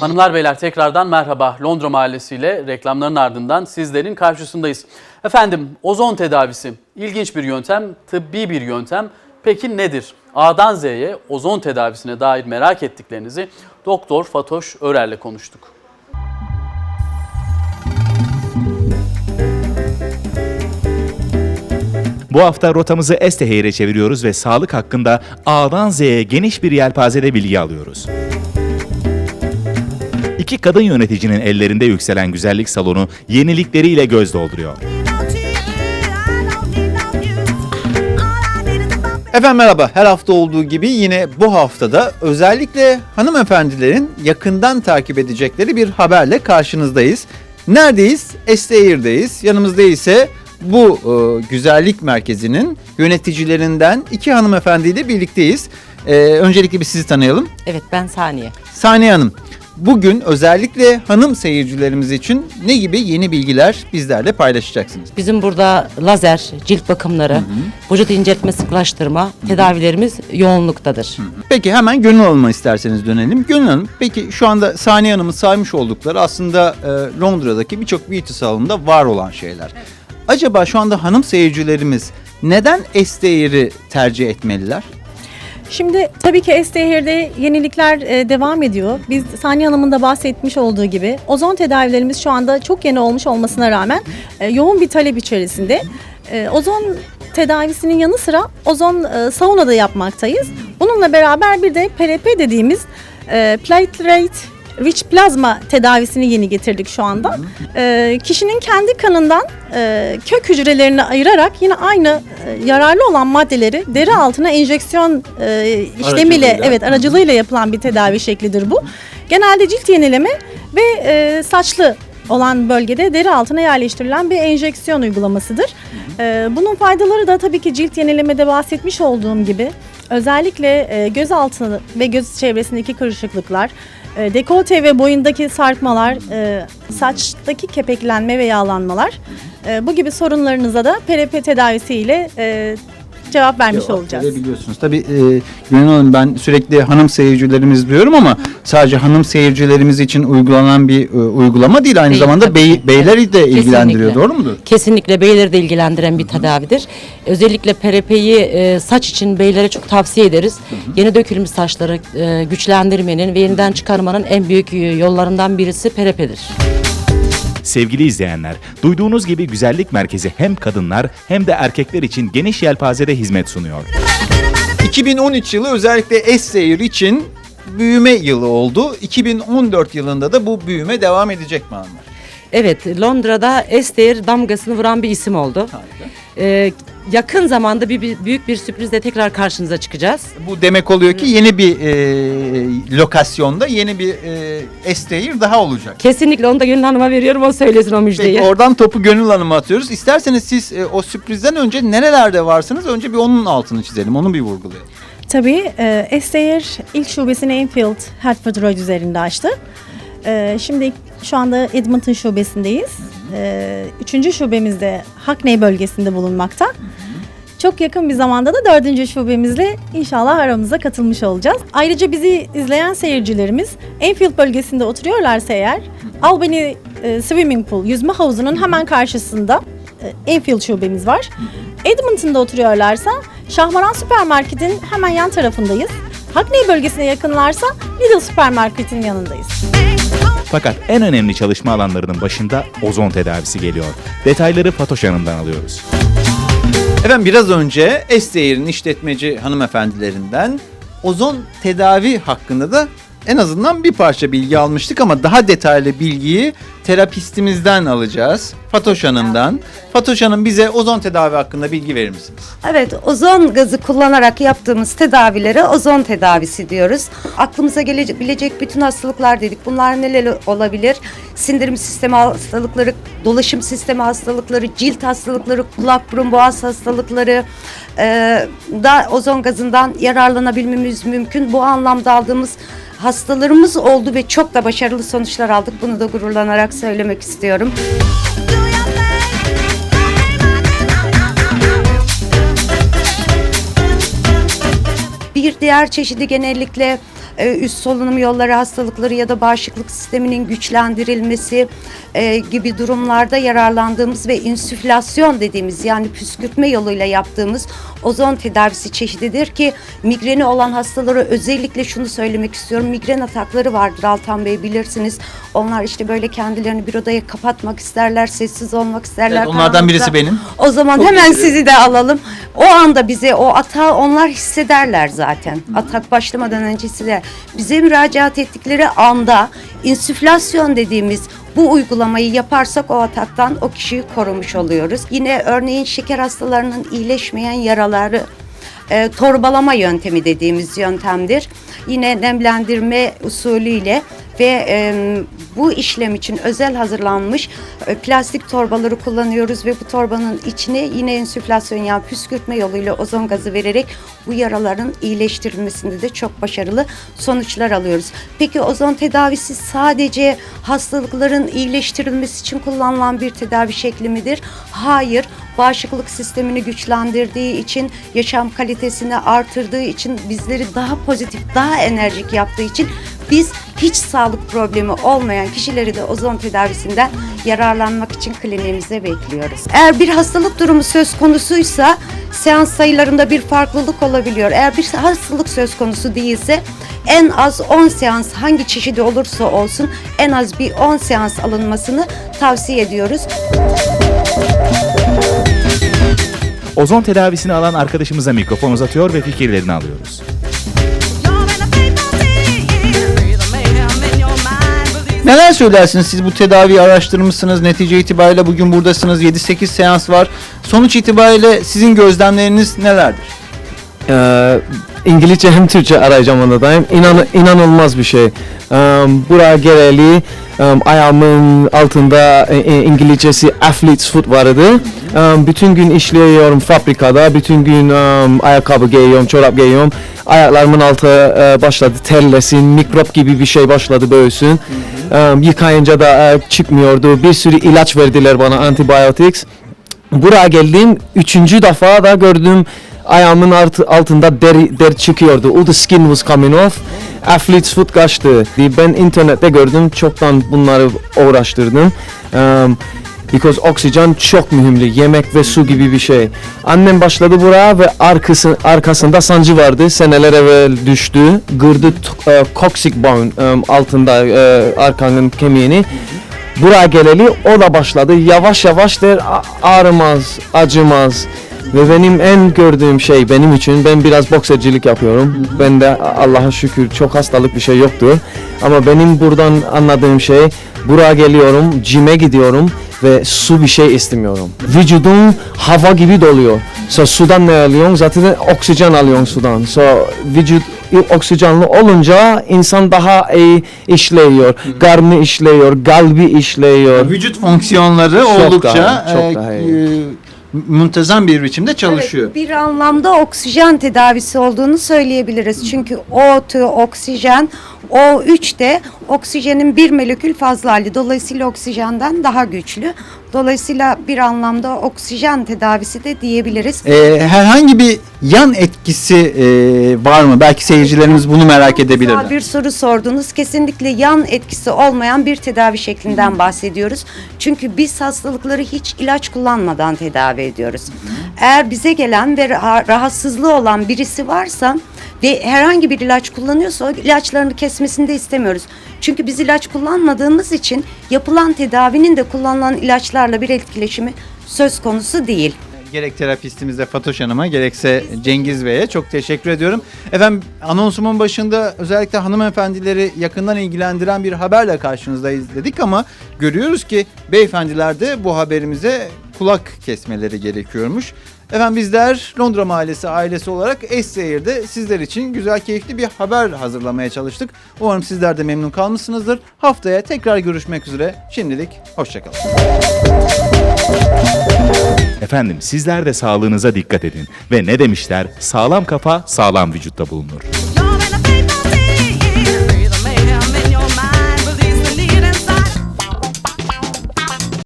Hanımlar beyler tekrardan merhaba. Londra Mahallesi ile reklamların ardından sizlerin karşısındayız. Efendim ozon tedavisi ilginç bir yöntem, tıbbi bir yöntem. Peki nedir? A'dan Z'ye ozon tedavisine dair merak ettiklerinizi Doktor Fatoş Örer'le konuştuk. Bu hafta rotamızı Estehir'e çeviriyoruz ve sağlık hakkında A'dan Z'ye geniş bir yelpazede bilgi alıyoruz. İki kadın yöneticinin ellerinde yükselen güzellik salonu yenilikleriyle göz dolduruyor. Efendim merhaba. Her hafta olduğu gibi yine bu haftada özellikle hanımefendilerin yakından takip edecekleri bir haberle karşınızdayız. Neredeyiz? Estehir'deyiz. Yanımızda ise bu e, güzellik merkezinin yöneticilerinden iki hanımefendiyle birlikteyiz. E, öncelikle bir sizi tanıyalım. Evet ben Saniye. Saniye Hanım, bugün özellikle hanım seyircilerimiz için ne gibi yeni bilgiler bizlerle paylaşacaksınız? Bizim burada lazer, cilt bakımları, vücut inceltme sıklaştırma tedavilerimiz yoğunluktadır. Peki hemen Gönül Hanım'a isterseniz dönelim. Gönül Hanım peki şu anda Saniye Hanım'ın saymış oldukları aslında e, Londra'daki birçok beauty salonunda var olan şeyler. Acaba şu anda hanım seyircilerimiz neden Esteyir'i tercih etmeliler? Şimdi tabii ki Estehir'de yenilikler e, devam ediyor. Biz Saniye Hanım'ın da bahsetmiş olduğu gibi ozon tedavilerimiz şu anda çok yeni olmuş olmasına rağmen e, yoğun bir talep içerisinde. E, ozon tedavisinin yanı sıra ozon e, sauna da yapmaktayız. Bununla beraber bir de PRP dediğimiz e, platelet rich plazma tedavisini yeni getirdik şu anda. E, kişinin kendi kanından e, kök hücrelerini ayırarak yine aynı e, yararlı olan maddeleri deri altına enjeksiyon e, işlemiyle Aracılığıyla. evet aracılığıyla yapılan bir tedavi şeklidir bu. Genelde cilt yenileme ve e, saçlı olan bölgede deri altına yerleştirilen bir enjeksiyon uygulamasıdır. E, bunun faydaları da tabii ki cilt yenilemede bahsetmiş olduğum gibi özellikle e, göz altı ve göz çevresindeki kırışıklıklar, e, dekolte ve boyundaki sarkmalar, e, saçtaki kepeklenme ve yağlanmalar e, bu gibi sorunlarınıza da PRP tedavisiyle e, cevap vermiş Cevap olacağız. verebiliyorsunuz. Tabii e, Gönül Hanım ben sürekli hanım seyircilerimiz diyorum ama sadece hanım seyircilerimiz için uygulanan bir e, uygulama değil. Aynı Değil, zamanda bey, beyleri de Evet, ilgilendiriyor. kesinlikle. Doğru mudur? Kesinlikle beyleri de ilgilendiren bir tedavidir. Özellikle PRP'yi e, saç için beylere çok tavsiye ederiz. Yeni dökülmüş saçları e, güçlendirmenin ve yeniden çıkarmanın en büyük e, yollarından birisi PRP'dir. Sevgili izleyenler, duyduğunuz gibi güzellik merkezi hem kadınlar hem de erkekler için geniş yelpazede hizmet sunuyor. 2013 yılı özellikle Essayir için büyüme yılı oldu. 2014 yılında da bu büyüme devam edecek mi hanımlar? Evet, Londra'da Esther damgasını vuran bir isim oldu. E, yakın zamanda bir, bir- büyük bir sürprizle tekrar karşınıza çıkacağız. Bu demek oluyor ki yeni bir e, lokasyonda yeni bir e, Essayir daha olacak. Kesinlikle onu da Gönül Hanım'a veriyorum, o söylesin o müjdeyi. Peki oradan topu Gönül Hanım'a atıyoruz. İsterseniz siz e, o sürprizden önce nerelerde varsınız? Önce bir onun altını çizelim, onu bir vurgulayalım. Tabii e, Esteyir ilk şubesini Enfield, Hertford Road üzerinde açtı. E, şimdi şu anda Edmonton şubesindeyiz. E, üçüncü şubemizde Hackney bölgesinde bulunmakta. Çok yakın bir zamanda da dördüncü şubemizle inşallah aramıza katılmış olacağız. Ayrıca bizi izleyen seyircilerimiz Enfield bölgesinde oturuyorlarsa eğer Albany e, Swimming Pool yüzme havuzunun hemen karşısında e, Enfield şubemiz var. Edmonton'da oturuyorlarsa Şahmaran Süpermarket'in hemen yan tarafındayız. Hackney bölgesine yakınlarsa Lidl Süpermarket'in yanındayız. Fakat en önemli çalışma alanlarının başında ozon tedavisi geliyor. Detayları Fatoş Hanım'dan alıyoruz. Efendim biraz önce Esteyir'in işletmeci hanımefendilerinden ozon tedavi hakkında da en azından bir parça bilgi almıştık ama daha detaylı bilgiyi terapistimizden alacağız. Fatoş Hanım'dan. Fatoş Hanım bize ozon tedavi hakkında bilgi verir misiniz? Evet, ozon gazı kullanarak yaptığımız tedavilere ozon tedavisi diyoruz. Aklımıza gelebilecek bütün hastalıklar dedik. Bunlar neler olabilir? Sindirim sistemi hastalıkları, dolaşım sistemi hastalıkları, cilt hastalıkları, kulak burun boğaz hastalıkları e, da ozon gazından yararlanabilmemiz mümkün. Bu anlamda aldığımız hastalarımız oldu ve çok da başarılı sonuçlar aldık. Bunu da gururlanarak söylemek istiyorum. Bir diğer çeşidi genellikle üst solunum yolları hastalıkları ya da bağışıklık sisteminin güçlendirilmesi e, gibi durumlarda yararlandığımız ve insüflasyon dediğimiz yani püskürtme yoluyla yaptığımız ozon tedavisi çeşididir ki migreni olan hastalara özellikle şunu söylemek istiyorum. Migren atakları vardır Altan Bey bilirsiniz. Onlar işte böyle kendilerini bir odaya kapatmak isterler, sessiz olmak isterler. Evet, onlardan birisi benim. O zaman hemen sizi de alalım. O anda bize o atağı onlar hissederler zaten. Atak başlamadan öncesi de bize müracaat ettikleri anda insüflasyon dediğimiz bu uygulamayı yaparsak o ataktan o kişiyi korumuş oluyoruz. Yine örneğin şeker hastalarının iyileşmeyen yaraları e, torbalama yöntemi dediğimiz yöntemdir. Yine nemlendirme usulüyle ve e, bu işlem için özel hazırlanmış e, plastik torbaları kullanıyoruz ve bu torbanın içine yine insüflasyon yani püskürtme yoluyla ozon gazı vererek bu yaraların iyileştirilmesinde de çok başarılı sonuçlar alıyoruz. Peki ozon tedavisi sadece hastalıkların iyileştirilmesi için kullanılan bir tedavi şekli midir? Hayır. Bağışıklık sistemini güçlendirdiği için, yaşam kalitesini artırdığı için, bizleri daha pozitif, daha enerjik yaptığı için biz hiç sağlık problemi olmayan kişileri de ozon tedavisinden yararlanmak için kliniğimize bekliyoruz. Eğer bir hastalık durumu söz konusuysa seans sayılarında bir farklılık olabiliyor. Eğer bir hastalık söz konusu değilse en az 10 seans hangi çeşidi olursa olsun en az bir 10 seans alınmasını tavsiye ediyoruz. Ozon tedavisini alan arkadaşımıza mikrofon uzatıyor ve fikirlerini alıyoruz. Neler söylersiniz siz bu tedaviyi araştırmışsınız. Netice itibariyle bugün buradasınız. 7-8 seans var. Sonuç itibariyle sizin gözlemleriniz nelerdir? Ee, İngilizce hem Türkçe arayacağım anladayım. İnan, inanılmaz bir şey. Ee, buraya geleli um, ayağımın altında e, e, İngilizcesi athlete's foot vardı. Um, bütün gün işliyorum fabrikada. Bütün gün um, ayakkabı giyiyorum, çorap giyiyorum. Ayaklarımın altı e, başladı terlesin, mikrop gibi bir şey başladı böyüsün. Yıkayınca da e, çıkmıyordu. Bir sürü ilaç verdiler bana antibiotics. Buraya geldim. Üçüncü defa da gördüm ayağımın altı, altında deri, deri çıkıyordu. All the skin was coming off. Athlete's foot kaçtı. Ben internette gördüm. Çoktan bunları uğraştırdım. Because oksijen çok mühimli. Yemek ve su gibi bir şey. Annem başladı buraya ve arkası, arkasında sancı vardı. Seneler evvel düştü. Gırdı e, coccyx bone um, altında e, arkanın kemiğini. Buraya geleli o da başladı. Yavaş yavaş der "A- ağrımaz, acımaz. Ve benim en gördüğüm şey benim için ben biraz boksercilik yapıyorum. Ben de Allah'a şükür çok hastalık bir şey yoktu. Ama benim buradan anladığım şey buraya geliyorum, cime gidiyorum ve su bir şey istemiyorum. Vücudum hava gibi doluyor. So sudan ne alıyorsun? Zaten oksijen alıyorsun sudan. So vücut oksijenli olunca insan daha iyi işleyiyor. Karnı işleyiyor, kalbi işleyiyor. Vücut fonksiyonları Çok oldukça daha- çok e, daha iyi. e, muntazam bir biçimde çalışıyor. Evet, bir anlamda oksijen tedavisi olduğunu söyleyebiliriz. Çünkü O2 oksijen, O3 de oksijenin bir molekül fazla hali. Dolayısıyla oksijenden daha güçlü. Dolayısıyla bir anlamda oksijen tedavisi de diyebiliriz. E, herhangi bir yan etkisi e, var mı? Belki seyircilerimiz bunu merak edebilirler. bir soru sordunuz. Kesinlikle yan etkisi olmayan bir tedavi şeklinden bahsediyoruz. Çünkü biz hastalıkları hiç ilaç kullanmadan tedavi ediyoruz. Eğer bize gelen ve rah- rahatsızlığı olan birisi varsa ve herhangi bir ilaç kullanıyorsa ilaçlarını kesmesini de istemiyoruz. Çünkü biz ilaç kullanmadığımız için yapılan tedavinin de kullanılan ilaçlarla bir etkileşimi söz konusu değil. Gerek terapistimizde Fatoş Hanım'a gerekse Cengiz Bey'e çok teşekkür ediyorum. Efendim anonsumun başında özellikle hanımefendileri yakından ilgilendiren bir haberle karşınızdayız dedik ama görüyoruz ki beyefendiler de bu haberimize kulak kesmeleri gerekiyormuş. Efendim bizler Londra Mahallesi ailesi olarak Eskişehir'de sizler için güzel keyifli bir haber hazırlamaya çalıştık. Umarım sizler de memnun kalmışsınızdır. Haftaya tekrar görüşmek üzere. Şimdilik hoşçakalın. Efendim sizler de sağlığınıza dikkat edin ve ne demişler? Sağlam kafa sağlam vücutta bulunur.